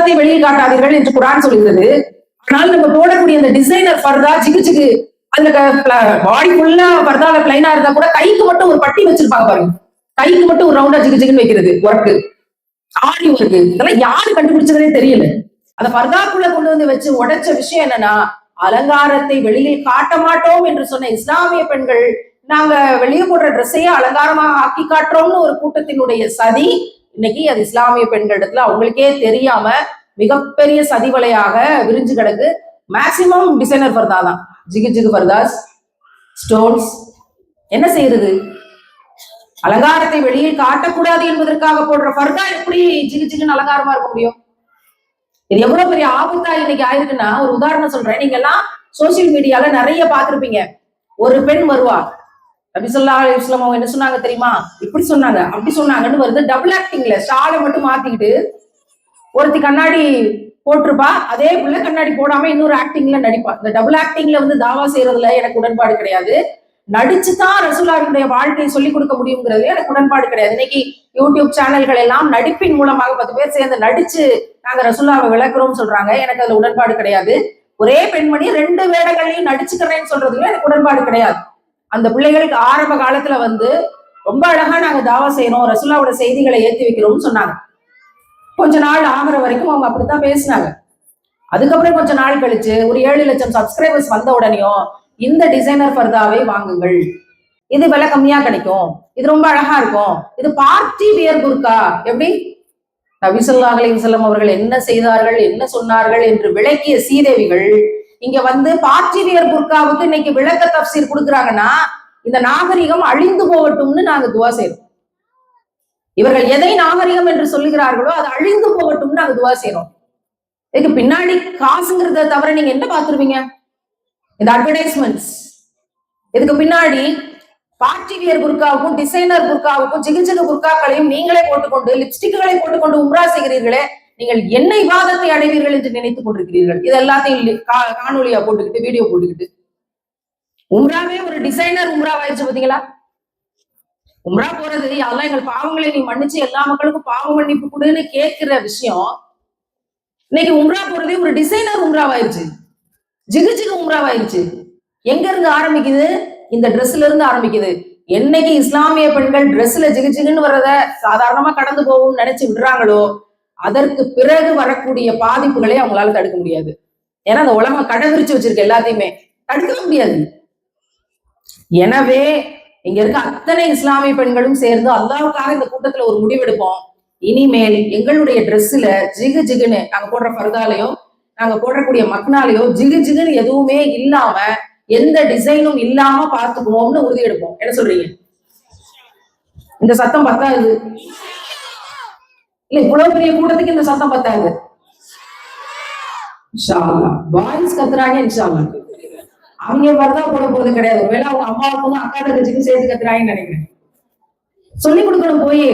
அலங்காரத்தை வெளியில் காட்டாதீர்கள் என்று குரான் சொல்கிறது. ஆனால் நம்ம போடக்கூடிய அந்த டிசைனர் ஃபர்தா சிக்கு சிக்கு அதுல பாடி ஃபுல்லா பர்தால பிளைனா இருந்தா கூட கைக்கு மட்டும் ஒரு பட்டி வச்சிருப்பாங்க பாருங்க. கைக்கு மட்டும் ஒரு ரவுண்டா ஜிகு ஜிகுன்னு வைக்கிறது ஒர்க்கு ஆடி ஒர்க்கு இதெல்லாம் யாரு கண்டுபிடிச்சதே தெரியல. அந்த பர்தாக்குள்ள கொண்டு வந்து வச்சு உடைச்ச விஷயம் என்னன்னா அலங்காரத்தை வெளியில் காட்ட மாட்டோம் என்று சொன்ன இஸ்லாமிய பெண்கள் நாங்க வெளியே போடுற ட்ரெஸ்ஸையே அலங்காரமா ஆக்கி காட்டுறோம்னு ஒரு கூட்டத்தினுடைய சதி இன்னைக்கு அது இஸ்லாமிய பெண்களிடத்துல அவங்களுக்கே தெரியாம மிகப்பெரிய சதிவலையாக விரிஞ்சு கிடக்கு. மேக்சிமம் டிசைனர் பர்தா தான். ஜிகு ஜிகு பர்தாஸ் ஸ்டோன்ஸ் என்ன செய்யறது? அலங்காரத்தை வெளியில் காட்டக்கூடாது என்பதற்காக போடுற பர்தா எப்படி ஜிகு ஜிகுன்னு அலங்காரமா இருக்க முடியும்? இது எவ்வளவு பெரிய ஆபத்தா இன்னைக்கு ஆயிருக்குன்னா ஒரு உதாரணம் சொல்றேன். நீங்க எல்லாம் சோசியல் மீடியால நிறைய பார்த்திருப்பீங்க. ஒரு பெண் வருவா. நபிசல்லா அலிஸ்லாம் அவங்க என்ன சொன்னாங்க தெரியுமா? இப்படி சொன்னாங்க அப்படி சொன்னாங்கன்னு வருது டபுள் ஆக்டிங்ல ஷாலை மட்டும் மாத்திக்கிட்டு ஒருத்தி கண்ணாடி போட்டிருப்பா அதே புள்ள கண்ணாடி போடாம இன்னொரு ஆக்டிங்ல நடிப்பா. இந்த டபுள் ஆக்டிங்ல வந்து தாவா செய்யறதுல எனக்கு உடன்பாடு கிடையாது. நடிச்சு தான் ரசூலாவினுடைய வாழ்க்கையை சொல்லிக் கொடுக்க முடியுங்கிறது எனக்கு உடன்பாடு கிடையாது. இன்னைக்கு யூடியூப் சேனல்கள் எல்லாம் நடிப்பின் மூலமாக பத்து பேர் சேர்ந்து நடிச்சு நாங்க ரசூலாவை விளக்குறோம் சொல்றாங்க. எனக்கு அதுல உடன்பாடு கிடையாது. ஒரே பெண்மணி ரெண்டு வேடங்களையும் நடிச்சுக்கிறேன்னு சொல்றதுல எனக்கு உடன்பாடு கிடையாது. அந்த பிள்ளைகளுக்கு ஆரம்ப காலத்துல வந்து ரொம்ப அழகா நாங்க தாவா செய்யறோம் ரசூலாவோட செய்திகளை ஏற்றி வைக்கிறோம்னு சொன்னாங்க. கொஞ்ச நாள் ஆகிற வரைக்கும் அவங்க அப்படித்தான் பேசினாங்க. அதுக்கப்புறம் கொஞ்ச நாள் கழிச்சு ஒரு ஏழு லட்சம் சப்ஸ்கிரைபர்ஸ் வந்த உடனேயும் இந்த டிசைனர் ஃபர்தாவை வாங்குங்கள். இது விலை கம்மியா கிடைக்கும். இது ரொம்ப அழகா இருக்கும். இது பார்ட்டி வியர் குர்கா. எப்படி? நபிசல்லா அலைஹிஸ்ஸலாம் அவர்கள் என்ன செய்தார்கள் என்ன சொன்னார்கள் என்று விளக்கிய சீதேவிகள் இங்க வந்து பார்த்திவியர் புர்காவுக்கு இன்னைக்கு விளக்க தப்சீர் கொடுக்குறாங்கன்னா இந்த நாகரிகம் அழிந்து போகட்டும்னு நாங்க துவா செய்யறோம் இவர்கள் எதை நாகரிகம் என்று சொல்லுகிறார்களோ அது அழிந்து போகட்டும்னு நாங்க துவா செய்யறோம் இதுக்கு பின்னாடி காசுங்கிறத தவிர நீங்க என்ன பார்த்துருவீங்க? இந்த அட்வர்டைஸ்மெண்ட்ஸ் இதுக்கு பின்னாடி பார்ட்டிவியர் புர்காவுக்கும் டிசைனர் புர்காவுக்கும் சிகிச்சக புர்காக்களையும் நீங்களே போட்டுக்கொண்டு லிப்ஸ்டிக்குகளை போட்டுக்கொண்டு உம்ரா செய்கிறீர்களே நீங்கள் என்ன விவாதத்தை அடைவீர்கள் என்று நினைத்துக் கொண்டிருக்கிறீர்கள். இது எல்லாத்தையும் காணொலியா கா- போட்டுக்கிட்டு வீடியோ போட்டுக்கிட்டு. உம்ராவே ஒரு டிசைனர் உம்ரா ஆயிடுச்சு பாத்தீங்களா? உம்ரா போறது அதெல்லாம் எங்கள் பாவங்களை நீ மன்னிச்சு எல்லா மக்களுக்கும் பாவம் மன்னிப்பு கொடுன்னு கேட்கிற விஷயம். இன்னைக்கு உம்ரா போறதே ஒரு டிசைனர் உம்ராவாயிருச்சு ஜிகு ஜிகு உம்ராவாயிருச்சு எங்க இருந்து ஆரம்பிக்குது? இந்த ட்ரெஸ்ல இருந்து ஆரம்பிக்குது. என்னைக்கு இஸ்லாமிய பெண்கள் ட்ரெஸ்ல ஜிகு ஜிகுன்னு வர்றத சாதாரணமா கடந்து போகும்னு நினைச்சு விடுறாங்களோ அதற்கு பிறகு வரக்கூடிய பாதிப்புகளை அவங்களால தடுக்க முடியாது. ஏன்னா அந்த உலகம் கடை வச்சிருக்க எல்லாத்தையுமே தடுக்க முடியாது. எனவே இங்க இருக்க அத்தனை இஸ்லாமிய பெண்களும் சேர்ந்து அல்லாவுக்காக இந்த கூட்டத்துல ஒரு முடிவெடுப்போம். இனிமேல் எங்களுடைய ட்ரெஸ்ல ஜிகு ஜிகுன்னு நாங்க போடுற பருதாலையோ நாங்க போடக்கூடிய மக்னாலையோ ஜிகு ஜிகுன்னு எதுவுமே இல்லாம எந்த டிசைனும் இல்லாம பாத்துக்குவோம்னு உறுதி எடுப்போம் என்ன சொல்றீங்க? இந்த சத்தம் பத்தாது. இல்ல இவ்வளவு பெரிய கூட்டத்துக்கு இந்த சத்தம் பத்தாது. பாய்ஸ் கத்துறாங்க இன்ஷா அவங்க வரதா போட போறது கிடையாது. ஒருவேளை அவங்க அம்மாவுக்கும் அக்கா தங்கச்சிக்கும் சேர்த்து கத்துறாங்கன்னு நினைக்கிறேன். சொல்லி கொடுக்கணும் போய்.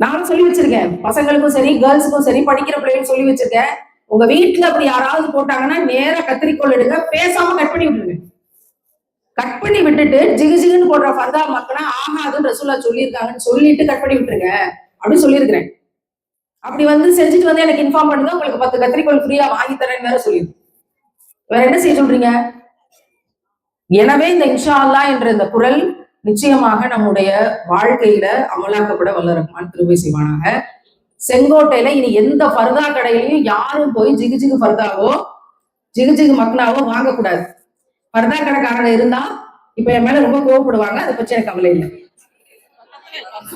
நானும் சொல்லி வச்சிருக்கேன். பசங்களுக்கும் சரி கேர்ள்ஸுக்கும் சரி படிக்கிற பிள்ளைகளும் சொல்லி வச்சிருக்கேன். உங்க வீட்டுல அப்படி யாராவது போட்டாங்கன்னா நேரா கத்திரிக்கோள் எடுங்க பேசாம கட் பண்ணி விட்டுருங்க. கட் பண்ணி விட்டுட்டு ஜிகு ஜிகுன்னு போடுற ஃபர்தா மக்கனா ஆகாதுன்னு ரசூலா சொல்லியிருக்காங்கன்னு சொல்லிட்டு கட் பண்ணி விட்டுருங்க. அப்படின்னு சொல்லியிருக்கிறேன். அப்படி வந்து செஞ்சுட்டு வந்து எனக்கு இன்ஃபார்ம் பண்ணுங்க உங்களுக்கு பத்து கத்திரிக்கோள் ஃப்ரீயா வாங்கி தரேன்னு வேற சொல்லிடு வேற என்ன செய்ய சொல்றீங்க? எனவே இந்த இன்ஷா அல்லாஹ் என்ற இந்த குரல் நிச்சயமாக நம்முடைய வாழ்க்கையில அமலாக்கப்பட வல்ல ரஹ்மான் திருவை செய்வானாக. செங்கோட்டையில இனி எந்த ஃபர்தா கடையிலையும் யாரும் போய் ஜிகு ஜிகு ஃபர்தாவோ ஜிகு ஜிகு மக்னாவோ வாங்கக்கூடாது. ஃபர்தா கடைக்காரங்க இருந்தா இப்ப என் மேல ரொம்ப கோவப்படுவாங்க அதை பற்றி எனக்கு கவலை இல்லை.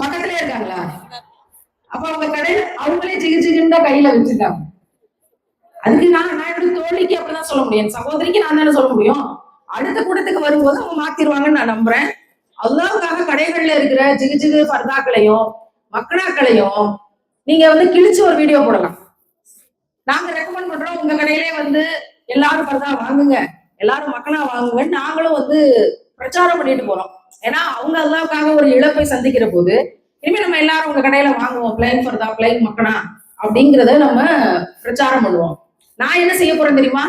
பக்கத்துல இருக்காங்களா? அப்ப அவங்க கடையில அவங்களே ஜிகு ஜிகுன்னு கையில வச்சிருக்காங்க. அதுக்கு நான் நான் என்னோட தோழிக்கு அப்படிதான் சொல்ல முடியும். சகோதரிக்கு நான் தானே சொல்ல முடியும். அடுத்த கூட்டத்துக்கு வரும்போது அவங்க மாத்திருவாங்கன்னு நான் நம்புறேன். அல்லாவுக்காக கடைகள்ல இருக்கிற ஜிகு ஜிகு ஃபர்தாக்களையும் மக்களாக்களையும் நீங்க வந்து கிழிச்சு ஒரு வீடியோ போடலாம். நாங்க ரெக்கமெண்ட் பண்றோம் உங்க கடையிலே வந்து எல்லாரும் பர்தா வாங்குங்க. எல்லாரும் மக்களா வாங்குங்கன்னு நாங்களும் வந்து பிரச்சாரம் பண்ணிட்டு போறோம். ஏன்னா அவங்க அல்லாவுக்காக ஒரு இழப்பை சந்திக்கிற போது இனிமே நம்ம எல்லாரும் உங்க கடையில வாங்குவோம். பிளைன் ஃபர்தா பிளைன் மக்கனா? அப்படிங்கிறத நம்ம பிரச்சாரம் பண்ணுவோம். நான் என்ன செய்ய போறேன் தெரியுமா?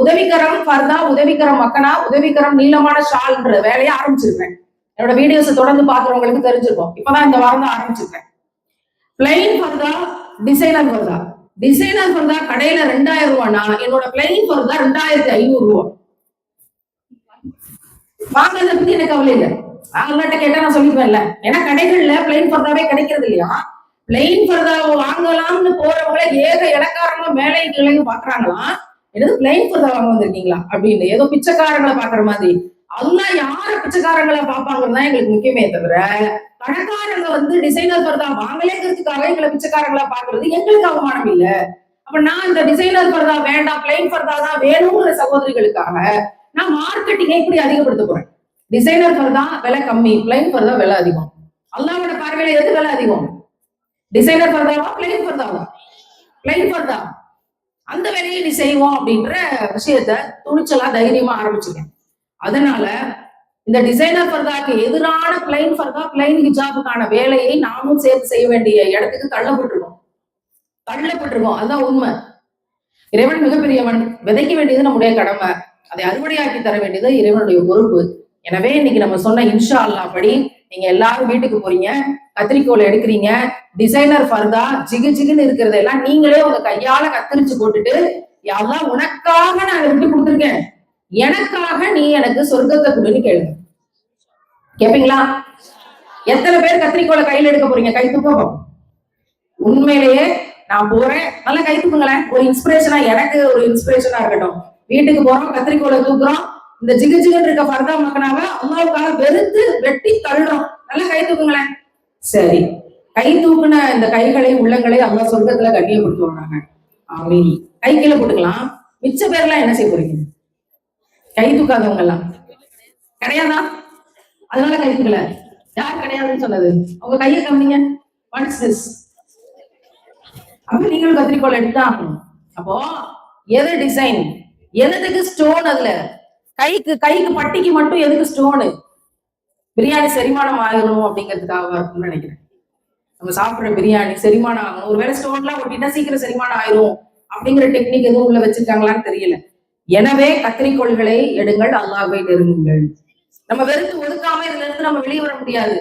உதவிக்கரம் ஃபர்தா உதவிக்கரம் மக்கனா உதவிக்கரம் நீளமான ஷால்ன்ற வேலையை ஆரம்பிச்சிருக்கேன் என்னோட வீடியோஸை தொடர்ந்து பாக்குறவங்களுக்கு தெரிஞ்சிருக்கும். இப்பதான் இந்த வாரம் தான் ஆரம்பிச்சிருக்கேன். Plain purdah designer purdah. Designer purdah கடையில ரெண்டாயிரம் ரூபானா என்னோட பிளைன் ஃபர்தா ரெண்டாயிரத்தி ஐநூறு ரூபா வாங்குறத பத்தி எனக்கு கவலை இல்லை. அவங்கள்ட்ட கேட்டா நான் சொல்லிடுவேன்ல. ஏன்னா கடைகள்ல பிளைன் ஃபர்தாவே கிடைக்கிறது இல்லையா? பிளைன் பர்தா வாங்கலாம்னு போறவங்கள ஏக இடக்காரங்களும் மேலே கீழே பாக்குறாங்களாம் என்னது பிளைன் பர்தா வாங்க வந்திருக்கீங்களா? அப்படின்னு. ஏதோ பிச்சைக்காரங்களை பாக்குற மாதிரி. அதெல்லாம் யார பிச்சைக்காரங்களை பார்ப்பாங்கன்னு தான் எங்களுக்கு முக்கியமே தவிர கடைக்காரங்க வந்து டிசைனர் ஃபர்தா வாங்கலேங்கிறதுக்காக எங்களை பிச்சைக்காரங்களா பாக்குறது எங்களுக்கு அவமானம் இல்ல. அப்ப நான் இந்த டிசைனர் ஃபர்தா வேண்டாம் பிளைன் ஃபர்தா தான் வேணுங்கிற சகோதரிகளுக்காக நான் மார்க்கெட்டிங்கை இப்படி அதிகப்படுத்த போறேன். டிசைனர் தான் விலை கம்மி பிளைன் தான் விலை அதிகம். அல்லாவோட பார்வையில எது விலை அதிகம்? டிசைனர் ஃபர்தாவா பிளைன் ஃபர்தாவா பிளைன் தான் அந்த வேலையை நீ செய்வோம் அப்படின்ற விஷயத்த துணிச்சலா தைரியமா ஆரம்பிச்சிருக்கேன் அதனால இந்த டிசைனர் ஃபர்தாக்கு எதிரான பிளைன் ஃபர்தா பிளைன் ஹிஜாபுக்கான வேலையை நாமும் சேர்த்து செய்ய வேண்டிய இடத்துக்கு தள்ளப்பட்டிருக்கோம். தள்ளப்பட்டிருக்கோம். அதுதான் உண்மை. இறைவன் மிகப்பெரியவன். விதைக்க வேண்டியது நம்முடைய கடமை. அதை அறுவடையாக்கி தர வேண்டியது இறைவனுடைய பொறுப்பு. எனவே இன்னைக்கு நம்ம சொன்ன இன்ஷா அல்லா படி நீங்க எல்லாரும் வீட்டுக்கு போறீங்க கத்திரிக்கோல் எடுக்கிறீங்க டிசைனர் ஃபர்தா ஜிகு ஜிகுன்னு இருக்கிறதெல்லாம் நீங்களே உங்க கையால கத்தரிச்சு போட்டுட்டு எல்லாம் உனக்காக நான் விட்டு கொடுத்துருக்கேன். எனக்காக நீ எனக்கு சொர்க்கத்தை கொடுன்னு கேளுங்க கேப்பீங்களா? எத்தனை பேர் கத்திரிக்கோலை கையில எடுக்க போறீங்க? கை தூக்கம் உண்மையிலேயே நான் போறேன். நல்லா கை தூக்குங்களேன் ஒரு இன்ஸ்பிரேஷனா எனக்கு ஒரு இன்ஸ்பிரேஷனா இருக்கட்டும். வீட்டுக்கு போறோம் கத்திரிக்கோலை தூக்குறோம். இந்த ஜிகு ஜிகன் இருக்க ஃபர்தா மக்கனாவ அம்மாவுக்காக வெறுத்து வெட்டி தள்ளுறோம் நல்லா கை தூக்குங்களேன். சரி. கை தூக்குன இந்த கைகளை உள்ளங்களை அம்மா சொர்க்கத்துல கண்ணியப்படுத்துவாங்க ஆமீன். கை கீழே போட்டுக்கலாம். மிச்ச பேர்லாம் என்ன செய்ய போறீங்க? கை தூக்காதவங்க எல்லாம் கிடையாதா? அதனால கை தூக்கல. யார் கிடையாதுன்னு சொன்னது? உங்க கையை கவனிங்க. வாட்ஸ் திஸ் அப்ப நீங்களும் கத்திரிக்கோள் எடுத்துதான் அப்போ எது டிசைன் எதுக்கு ஸ்டோன் அதுல? கைக்கு கைக்கு பட்டிக்கு மட்டும் எதுக்கு ஸ்டோனு பிரியாணி செரிமானம் ஆகணும் அப்படிங்கிறதுக்காக இருக்கும்னு நினைக்கிறேன். நம்ம சாப்பிடுற பிரியாணி செரிமானம் ஆகணும். ஒருவேளை ஸ்டோன்லாம் ஒட்டிட்டா சீக்கிரம் செரிமானம் ஆயிரும் அப்படிங்கிற டெக்னிக் எதுவும் உள்ள வச்சிருக்காங்களான்னு தெரியல. எனவே கத்திரிக்கோள்களை எடுங்கள் அல்லாவை நெருங்குங்கள். நம்ம வெறுத்து ஒதுக்காம இதுல இருந்து நம்ம வெளியே வர முடியாது.